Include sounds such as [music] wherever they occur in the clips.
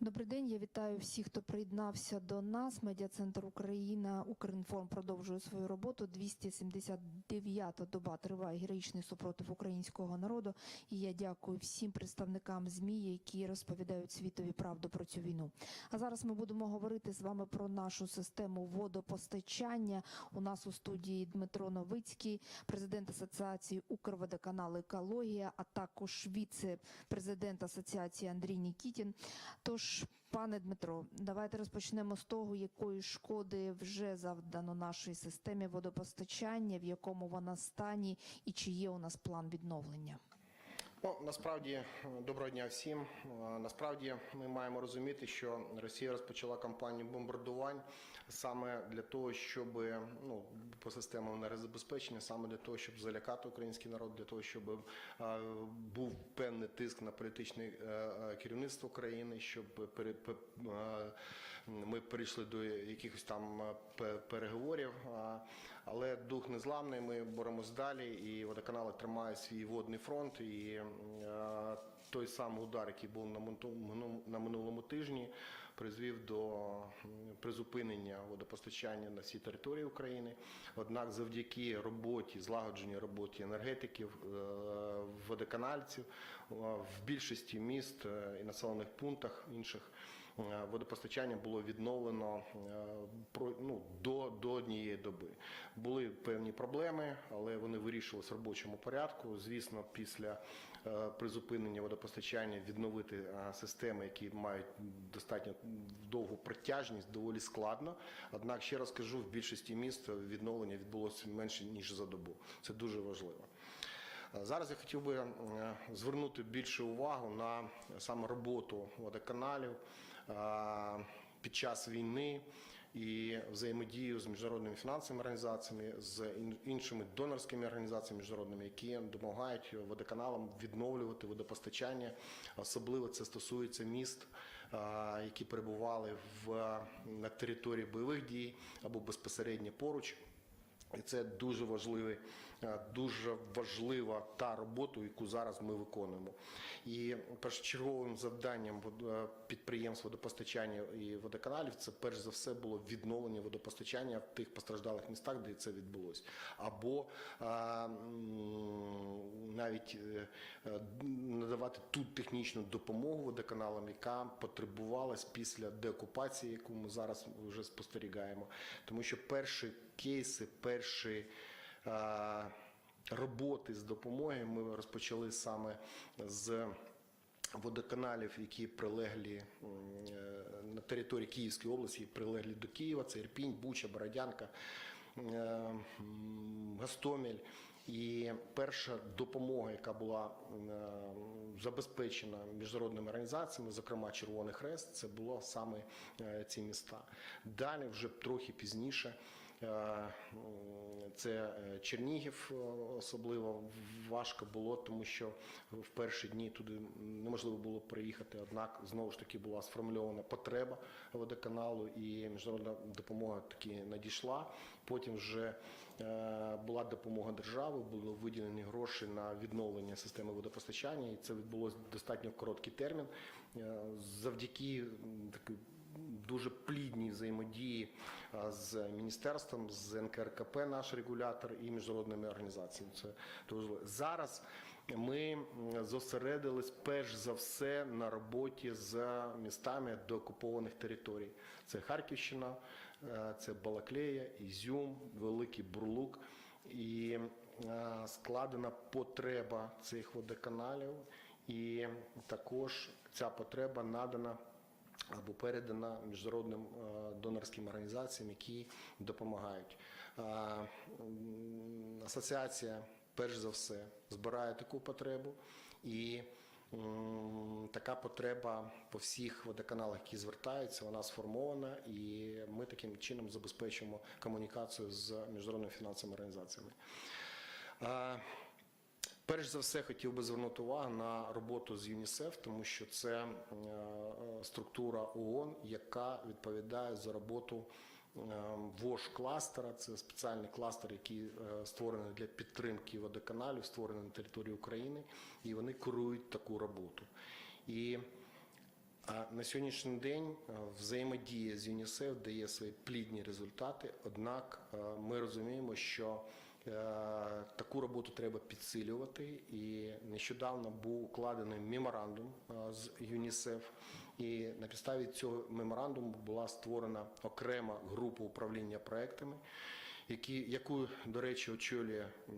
Добрий день. Я вітаю всіх, хто приєднався до нас. Медіа-центр Україна Укрінформ продовжує свою роботу. 279-та доба триває героїчний супротив українського народу. І я дякую всім представникам змі, які розповідають світові правду про цю війну. А зараз ми будемо говорити з вами про нашу систему водопостачання. У нас у студії Дмитро Новицький, президент Асоціації Укрводоканал Екологія, а також віце-президент Асоціації Андрій Нікітін. Тож, пане Дмитро, давайте розпочнемо з того, якої шкоди вже завдано нашій системі водопостачання, в якому вона стані, і чи є у нас план відновлення. Ну, насправді, доброго дня всім. Е, Насправді ми маємо розуміти, що Росія розпочала кампанію бомбардувань саме для того, щоб ну по системам енергозабезпечення, саме для того, щоб залякати український народ, для того, щоб е, був певний тиск на політичне е, керівництво країни, щоб пере- пе- е, ми перейшли до якихось там е, переговорів. Але дух незламний. Ми боремось далі, і водоканали тримають свій водний фронт. І е, той самий удар, який був на минулому тижні, призвів до призупинення водопостачання на всій території України. Однак, завдяки роботі, злагодженій роботі енергетиків, е, водоканальців в більшості міст і населених пунктах інших. Е, Водопостачання було відновлено е, ну, до, до однієї доби. Були певні проблеми, але вони вирішувалися в робочому порядку. Звісно, після е, призупинення водопостачання відновити системи, які мають достатньо довгу протяжність, доволі складно. Однак, ще раз кажу, в більшості міст відновлення відбулося менше ніж за добу. Це дуже важливо. Зараз я хотів би звернути більше увагу на саме роботу водоканалів під час війни і взаємодію з міжнародними фінансовими організаціями, з іншими донорськими організаціями міжнародними, які допомагають водоканалам відновлювати водопостачання. Особливо це стосується міст, які перебували в на території бойових дій або безпосередньо поруч. І це дуже важливий, е, дуже важлива та робота, яку зараз ми виконуємо. І першочерговим завданням е, підприємств водопостачання і водоканалів це перш за все було відновлення водопостачання в тих постраждалих містах, де це відбулося, або навіть е, е, надавати ту технічну допомогу водоканалам, яка потребувалась після деокупації, яку ми зараз вже спостерігаємо, тому що перші кейси, перші роботи з допомоги ми розпочали саме з водоканалів, які прилеглі е, на території Київської області, прилеглі до Києва, це Ірпінь, Буча, Бородянка, е, м, І перша допомога, яка була е, забезпечена міжнародними організаціями, зокрема Червоний Хрест, це було саме ці міста. Далі, вже трохи пізніше, це е, Чернігів, е, особливо важко було, тому що в перші дні туди неможливо було приїхати. Однак знову ж таки була сформульована потреба водоканалу, і міжнародна допомога таки надійшла. Потім вже е, була допомога держави, були виділені гроші на відновлення системи водопостачання, і це відбулося достатньо короткий термін. Е, Завдяки такій дуже плідній взаємодії з міністерством, з НКРКП, наш регулятор і міжнародними організаціями. Це дуже зараз. Ми зосередились перш за все на роботі з містами деокупованих територій. Це Харківщина, е, це Балаклея, Ізюм, Великий Бурлук. І е, складена потреба цих водоканалів, і також ця потреба надана або передана міжнародним е, донорським організаціям, які допомагають. Е, Асоціація, перш за все, збирає таку потребу і. Така потреба по всіх водоканалах, які звертаються, вона сформована, і ми таким чином забезпечуємо комунікацію з міжнародними фінансовими організаціями. Е, Перш за все хотів би звернути увагу на роботу з ЮНІСЕФ, тому що це е, структура ООН, яка відповідає за роботу е, ВОЖ кластера. Це спеціальний кластер, який е, створений для підтримки водоканалів, створений на території України, і вони курують таку роботу. І А на сьогоднішній день е, взаємодія з ЮНІСЕФ дає свої плідні результати. Однак е, ми розуміємо, що е, таку роботу треба підсилювати. І нещодавно був укладений меморандум е, з ЮНІСЕФ. І на підставі цього меморандуму була створена окрема група управління проектами, які, яку, до речі, очолює е,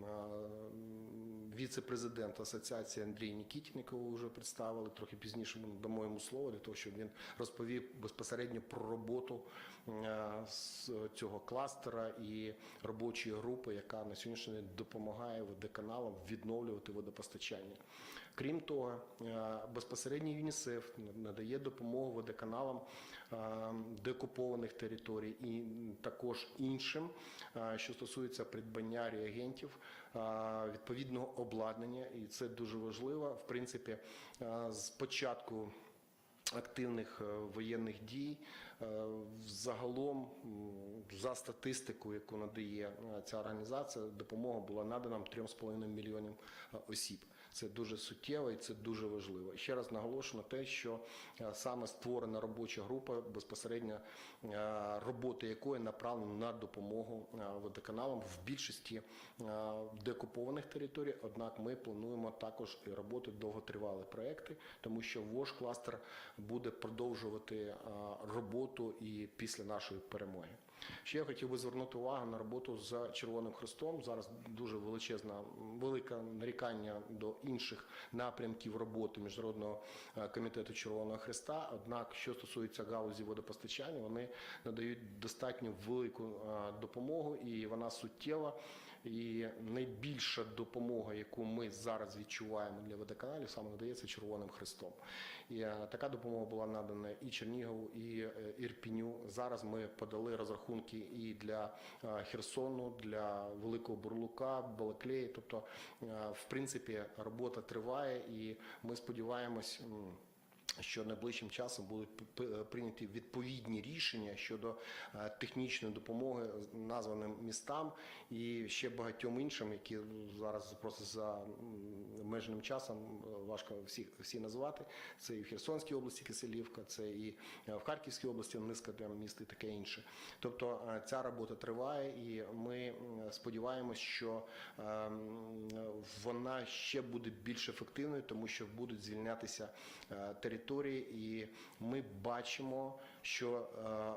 віце-президент асоціації Андрій Нікітін, якого ви вже представили. Трохи пізніше ми дамо йому слово для того, щоб він розповів безпосередньо про роботу е, з цього кластера і робочої групи, яка на сьогоднішній день допомагає водоканалам відновлювати водопостачання. Крім того, е, безпосередньо ЮНІСЕФ надає допомогу водоканалам е, деокупованих територій і також іншим, що стосується придбання реагентів, відповідного обладнання, і це дуже важливо. В принципі, з початку активних е, воєнних дій. Е, Загалом, за статистику, яку надає е, ця організація, допомога була надана 3,5 мільйонів е, осіб. Це дуже суттєво і це дуже важливо. Ще раз наголошую на те, що е, саме створена робоча група, безпосередньо е, робота якої направлена на допомогу е, водоканалам в більшості деокупованих територій. Однак ми плануємо також і роботи довготривалі проекти, тому що ВОЖ кластер буде продовжувати роботу і після нашої перемоги. Ще я хотів би звернути увагу на роботу з Червоним Хрестом. Зараз дуже величезна, велике нарікання до інших напрямків роботи Міжнародного е, комітету Червоного Хреста. Однак, що стосується галузі водопостачання, вони надають достатньо велику е, допомогу, і вона суттєва. І найбільша допомога, яку ми зараз відчуваємо для водоканалів, саме надається Червоним Хрестом. І е, така допомога була надана і Чернігову, і е, Ірпіню. Зараз ми подали розрахунки і для е, Херсону, для Великого Бурлука, Балаклеї. Тобто, в принципі, робота триває, і ми сподіваємось. Що найближчим часом будуть прийняті відповідні рішення щодо е, технічної допомоги названим містам і ще багатьом іншим, які зараз просто за м, обмеженим часом е, важко всі, всі назвати. Це і в Херсонській області Киселівка, це і е, в Харківській області низка там міст і таке інше. Тобто ця робота триває, і ми м, сподіваємось, що вона ще буде більш ефективною, тому що будуть звільнятися е, території, і ми бачимо, що е,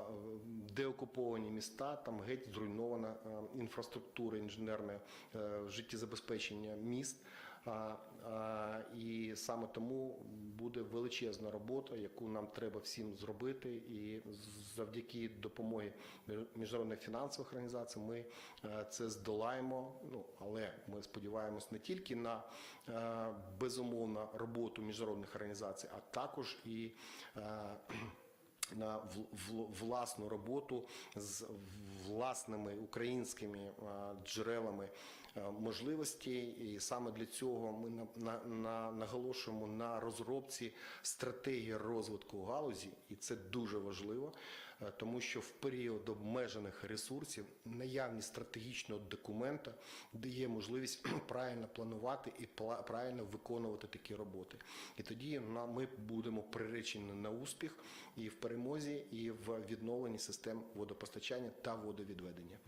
деокуповані міста там геть зруйнована е, інфраструктура інженерне е, життєзабезпечення міст. І саме тому буде величезна робота, яку нам треба всім зробити, і завдяки допомоги міжнародних фінансових організацій ми е, це здолаємо. Ну але ми сподіваємось не тільки на е, безумовно роботу міжнародних організацій, а також і е, [clears throat] на власну роботу з власними українськими джерелами е, можливостей, і саме для цього ми на, на, на, наголошуємо на розробці стратегії розвитку галузі, і це дуже важливо, е, тому що в період обмежених ресурсів наявність стратегічного документа дає можливість [clears throat] правильно планувати і правильно виконувати такі роботи. І тоді ми будемо приречені на успіх і в перемозі, і в відновленні систем водопостачання та водовідведення.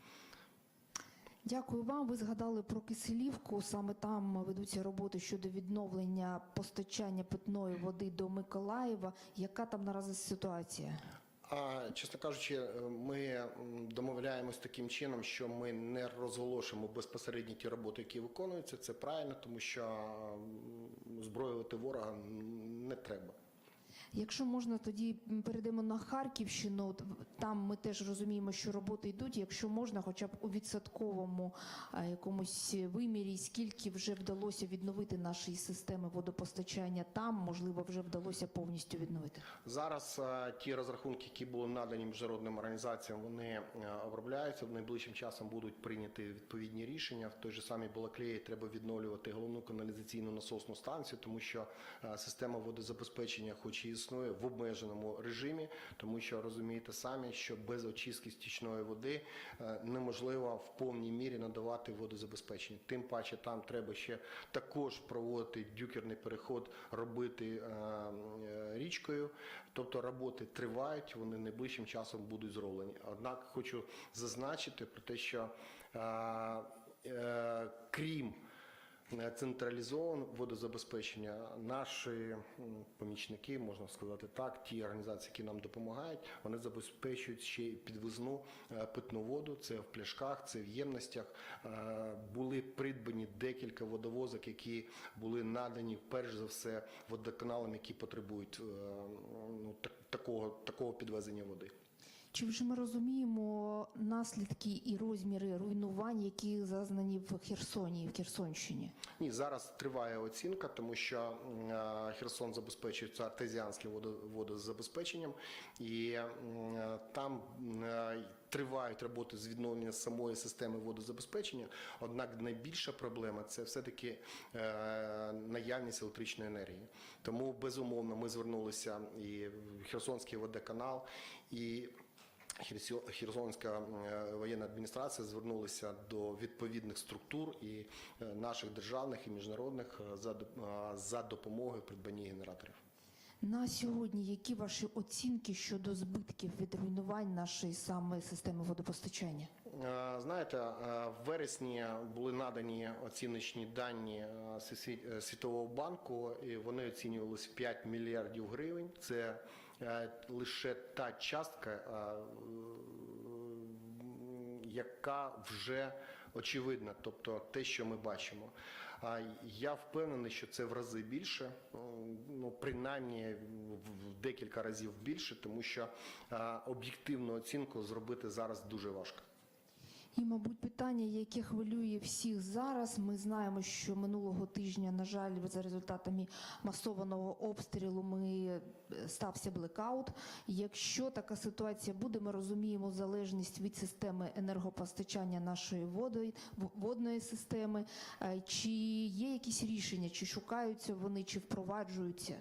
Дякую вам. Ви згадали про Киселівку. Саме там ведуться роботи щодо відновлення постачання питної води до Миколаєва. Яка там наразі ситуація? А чесно кажучи, ми домовляємось таким чином, що ми не розголошуємо безпосередньо ті роботи, які виконуються. Це правильно, тому що зброювати ворога не треба. Якщо можна, тоді перейдемо на Харківщину. Там ми теж розуміємо, що роботи йдуть. Якщо можна, хоча б у відсотковому якомусь вимірі, скільки вже вдалося відновити наші системи водопостачання там, можливо, вже вдалося повністю відновити. Зараз е, ті розрахунки, які були надані міжнародним організаціям, вони е, обробляються. Найближчим часом будуть прийняті відповідні рішення. В той же самій Балаклеї треба відновлювати головну каналізаційну насосну станцію, тому що е, система водозабезпечення, хоч і існує, в обмеженому режимі, тому що розумієте самі, що без очистки стічної води е, неможливо в повній мірі надавати водозабезпечення. Тим паче там треба ще також проводити дюкерний переход, робити е, е, річкою. Тобто роботи тривають, вони найближчим часом будуть зроблені. Однак хочу зазначити про те, що крім е, водозабезпечення, наші помічники, можна сказати так, ті організації, які нам допомагають, вони забезпечують ще й підвізну е, питну воду. Це в пляшках, це в ємностях. Е, Були придбані декілька водовозок, які були надані перш за все водоканалам, які потребують ну, такого, такого підвезення води. Чи вже ми розуміємо наслідки і розміри руйнувань, які зазнані в Херсоні і в Херсонщині? Ні, зараз триває оцінка, тому що е, Херсон забезпечується артезіанським водо- водозабезпеченням, і е, там е, тривають роботи з відновлення самої системи водозабезпечення. Однак найбільша проблема це все-таки наявність електричної енергії. Тому безумовно ми звернулися і в Херсонський водоканал, і Херсонська е, воєнна адміністрація звернулися до відповідних структур і е, наших державних і міжнародних е, за доп- за допомогою придбання генераторів. На сьогодні які ваші оцінки щодо збитків від руйнувань нашої саме системи водопостачання? Знаєте, в вересні були надані оціночні дані Світового банку, і вони оцінювалися в 5 мільярдів гривень. Це лише та частка, е, яка вже очевидна, тобто те, що ми бачимо. Я впевнений, що це в рази більше, ну принаймні в- в декілька разів більше, тому що е, об'єктивну оцінку зробити зараз дуже важко. І, мабуть, питання, яке хвилює всіх зараз. Ми знаємо, що минулого тижня, на жаль, за результатами масованого обстрілу, ми е, стався блекаут. Якщо така ситуація буде, ми розуміємо залежність від системи енергопостачання нашої води, водної системи. Е, Чи є якісь рішення, чи шукаються вони, чи впроваджуються?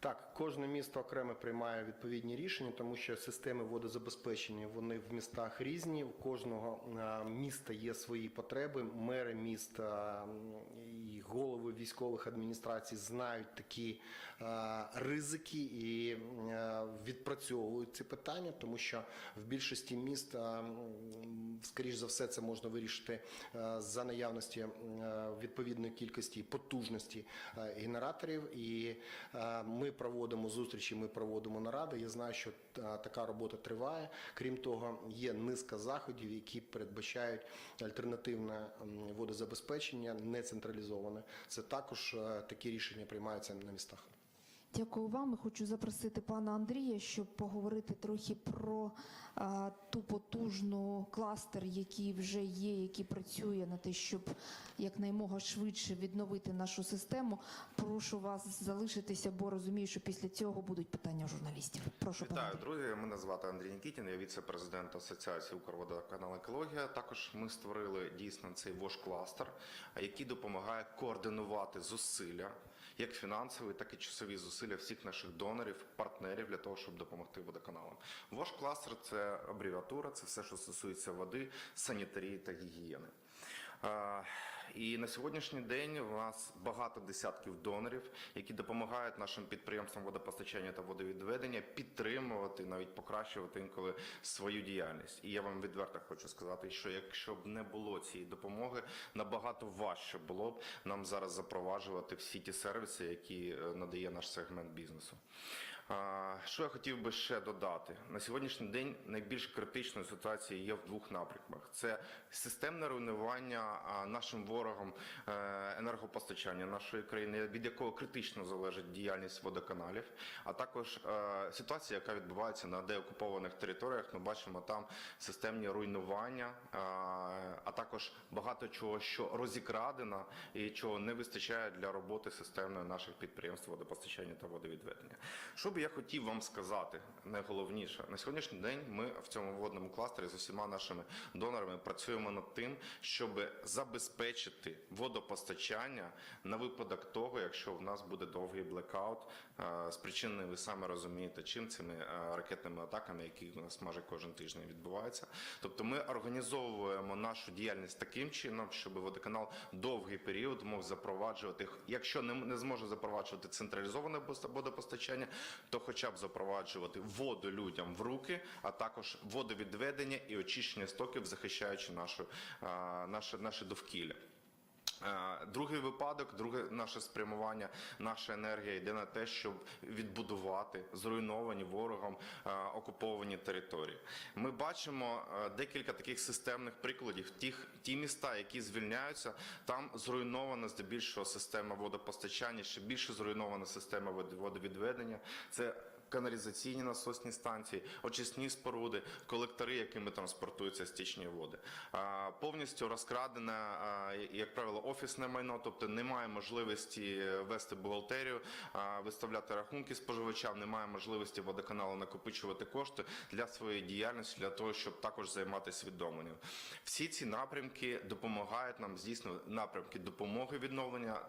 Так, кожне місто окремо приймає відповідні рішення, тому що системи водозабезпечення вони в містах різні. У кожного е, міста є свої потреби. Мери міста м, і голови військових адміністрацій знають такі е, ризики і е, відпрацьовують ці питання, тому що в більшості міст, е, скоріш за все, це можна вирішити е, за наявності е, відповідної кількості потужності е, генераторів. І е, ми проводимо зустрічі, ми проводимо наради. Я знаю, що е, така робота триває. Крім того, є низка заходів, які передбачають альтернативне водозабезпечення, не централізоване. Це також е, такі рішення приймаються на містах. Дякую вам. Хочу запросити пана Андрія, щоб поговорити трохи про а, ту потужну кластер, який вже є, який працює на те, щоб якнаймога швидше відновити нашу систему. Прошу вас залишитися, бо розумію, що після цього будуть питання журналістів. Прошу пане Вітаю, Андрій. друзі. Мене звати Андрій Нікітін, я віце-президент Асоціації Укрводоканал Екологія. Також ми створили дійсно цей ВОЖ-кластер, який допомагає координувати зусилля, як фінансові, так і часові зусилля всіх наших донорів, партнерів для того, щоб допомогти водоканалам. вош кластер це абревіатура, це все, що стосується води, санітарії та гігієни. Е, І на сьогоднішній день у нас багато десятків донорів, які допомагають нашим підприємствам водопостачання та водовідведення підтримувати, навіть покращувати інколи свою діяльність. І я вам відверто хочу сказати, що якщо б не було цієї допомоги, набагато важче було б нам зараз запроваджувати всі ті сервіси, які е, надає наш сегмент бізнесу. Що я хотів би ще додати? На сьогоднішній день найбільш критичною ситуацією є в двох напрямках: це системне руйнування нашим ворогом е, енергопостачання нашої країни, від якого критично залежить діяльність водоканалів, а також е, ситуація, яка відбувається на деокупованих територіях. Ми бачимо там системні руйнування, а, також багато чого, що розікрадено і чого не вистачає для роботи системної наших підприємств водопостачання та водовідведення. Що б би я хотів вам сказати, найголовніше, на сьогоднішній день ми в цьому водному кластері з усіма нашими донорами працюємо над тим, щоб забезпечити водопостачання на випадок того, якщо в нас буде довгий блекаут, е, спричинений, ви саме розумієте, чим цими е, ракетними атаками, які у нас майже кожен тиждень відбуваються. Тобто ми організовуємо нашу діяльність таким чином, щоб водоканал довгий період мог запроваджувати, якщо не зможе запроваджувати централізоване водопостачання, то хоча б запроваджувати воду людям в руки, а також водовідведення і очищення стоків, захищаючи нашу, наше, наше довкілля. Е, Другий випадок, друге наше спрямування, наша енергія йде на те, щоб відбудувати зруйновані ворогом е, окуповані території. Ми бачимо е, декілька таких системних прикладів. Тих ті міста, які звільняються, там зруйнована здебільшого система водопостачання, ще більше зруйнована система вод- водовідведення. Це каналізаційні насосні станції, очисні споруди, колектори, якими транспортуються стічні води. Повністю розкрадене, як правило, офісне майно, тобто немає можливості вести бухгалтерію, виставляти рахунки споживачам, немає можливості водоканалу накопичувати кошти для своєї діяльності, для того, щоб також займатися відновленням. Всі ці напрямки допомагають нам здійснювати напрямки допомоги відновлення,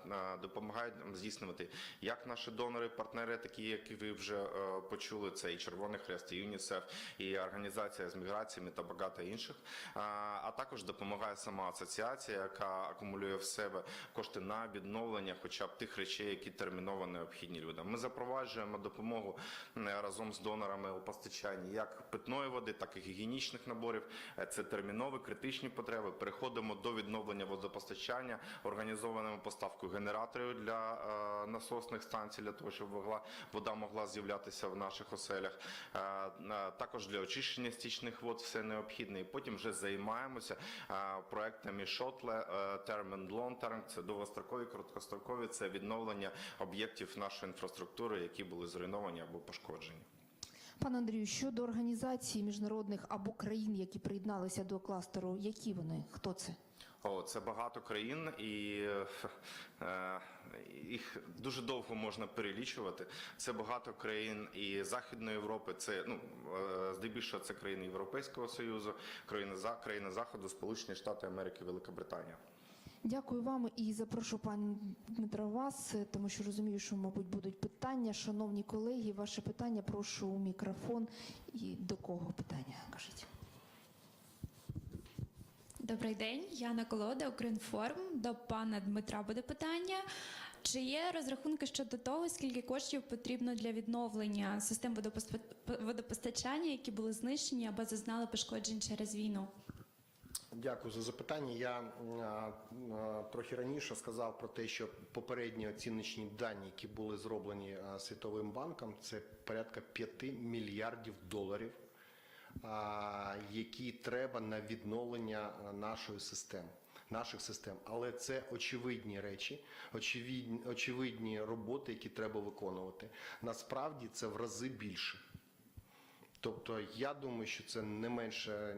допомагають нам здійснювати як наші донори, партнери, такі, які ви вже е, почули, це і Червоний Хрест, і ЮНІСЕФ, і організація з міграціями та багато інших. А, також допомагає сама асоціація, яка акумулює в себе кошти на відновлення, хоча б тих речей, які терміново необхідні людям. Ми запроваджуємо допомогу разом з донорами у постачанні як питної води, так і гігієнічних наборів. Е, Це термінові критичні потреби. Переходимо до відновлення водопостачання, організовуємо поставку генераторів для е, насосних станцій для того, щоб вода могла з'являтися в наших оселях. Також для очищення стічних вод все необхідне. І потім вже займаємося проектами шотле, е, long term, це довгострокові, короткострокові, це відновлення об'єктів нашої інфраструктури, які були зруйновані або пошкоджені. Пане Андрію, щодо організації міжнародних або країн, які приєдналися до кластеру, які вони? Хто це? О, це багато країн, і е, їх дуже довго можна перелічувати. Це багато країн і Західної Європи. Це ну е, здебільшого це країни Європейського Союзу, країни за країни Заходу, Сполучені Штати Америки, Велика Британія. Дякую вам і запрошу пан Дмитра вас, е, тому що розумію, що, мабуть, будуть питання. Шановні колеги, ваше питання прошу у мікрофон. І до кого питання? Кажіть. Добрий день, Яна Колода, Укрінформ. До пана Дмитра буде питання. Чи є розрахунки щодо того, скільки коштів потрібно для відновлення систем водопостачання, які були знищені або зазнали пошкоджень через війну? Дякую за запитання. Я а, а, трохи раніше сказав про те, що попередні оціночні дані, які були зроблені а, Світовим банком, це порядка 5 мільярдів доларів, які треба на відновлення нашої системи. Наших систем, але це очевидні речі, очевидні, очевидні роботи, які треба виконувати. Насправді це в рази більше. Тобто я думаю, що це не менше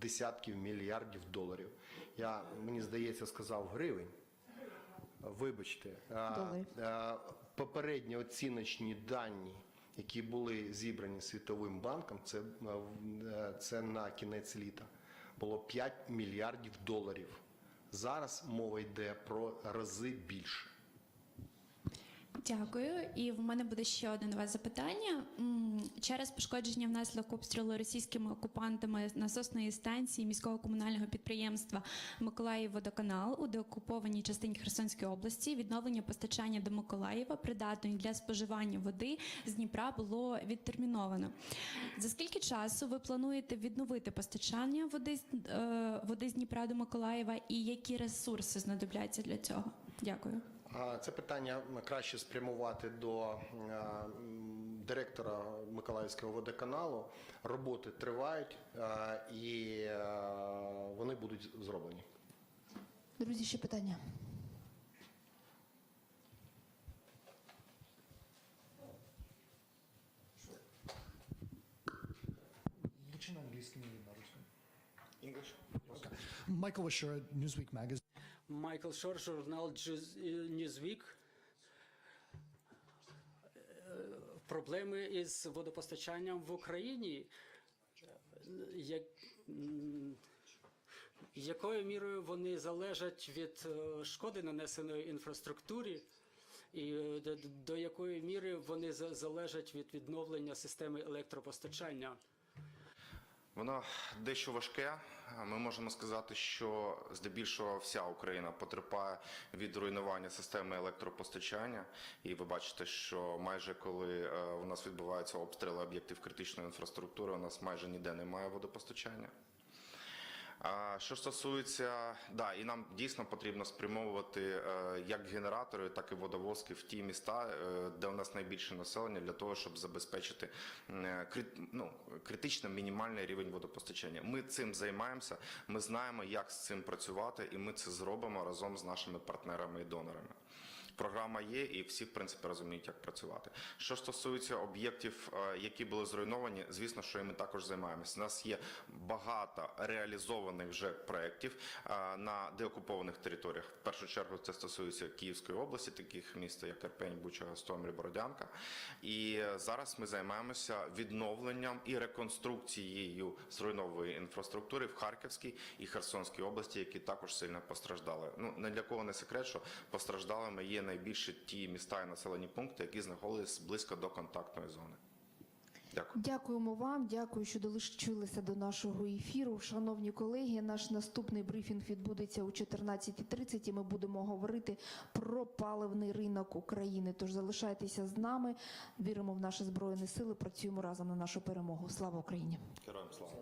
десятків мільярдів доларів. Я мені здається сказав гривень. Вибачте, А, а, попередні оціночні дані, які були зібрані Світовим банком, це, е, це на кінець літа було 5 мільярдів доларів. Зараз мова йде про рази більше. Дякую. І в мене буде ще одне вас запитання. Через пошкодження внаслідок обстрілу російськими окупантами насосної станції міського комунального підприємства Миколаїв-Водоканал у деокупованій частині Херсонської області відновлення постачання до Миколаєва, придатної для споживання води з Дніпра, було відтерміновано. За скільки часу ви плануєте відновити постачання води, з- е, води з Дніпра до Миколаєва і які ресурси знадобляться для цього? Дякую. А Це питання краще спрямувати до е, директора Миколаївського водоканалу. Роботи тривають е, і е, вони будуть зроблені. Друзі, ще питання. English? Michael Ashura, Newsweek magazine. Майкл Шор, журнал Newsweek. Е, проблеми із водопостачанням в Україні. Як, якою мірою вони залежать від е, шкоди, нанесеної інфраструктурі, і е, до, якої міри вони за- залежать від відновлення системи електропостачання? Воно дещо важке. Ми можемо сказати, що здебільшого вся Україна потерпає від руйнування системи електропостачання. І ви бачите, що майже коли е, у нас відбуваються обстріли об'єктів критичної інфраструктури, у нас майже ніде немає водопостачання. Що стосується, да, і нам дійсно потрібно спрямовувати е, як генератори, так і водовозки в ті міста, е, де у нас найбільше населення, для того, щоб забезпечити е, ну, критично мінімальний рівень водопостачання. Ми цим займаємося. Ми знаємо, як з цим працювати, і ми це зробимо разом з нашими партнерами і донорами. Програма є, і всі в принципі розуміють, як працювати. Що стосується об'єктів, е, які були зруйновані, звісно, що і ми також займаємося. У нас є багато реалізованих вже проєктів е, на деокупованих територіях. В першу чергу це стосується Київської області, таких міст, як Карпень, Буча, Гостомель, Бородянка. І зараз ми займаємося відновленням і реконструкцією зруйнованої інфраструктури в Харківській і Херсонській області, які також сильно постраждали. Ну не для кого не секрет, що постраждалими є найбільше ті міста і населені пункти, які знаходились близько до контактної зони. Дякую. Дякуємо вам, дякую, що долучилися до нашого ефіру. Шановні колеги, наш наступний брифінг відбудеться о 14.30 і ми будемо говорити про паливний ринок України. Тож залишайтеся з нами, віримо в наші збройні сили, працюємо разом на нашу перемогу. Слава Україні! Героям слава.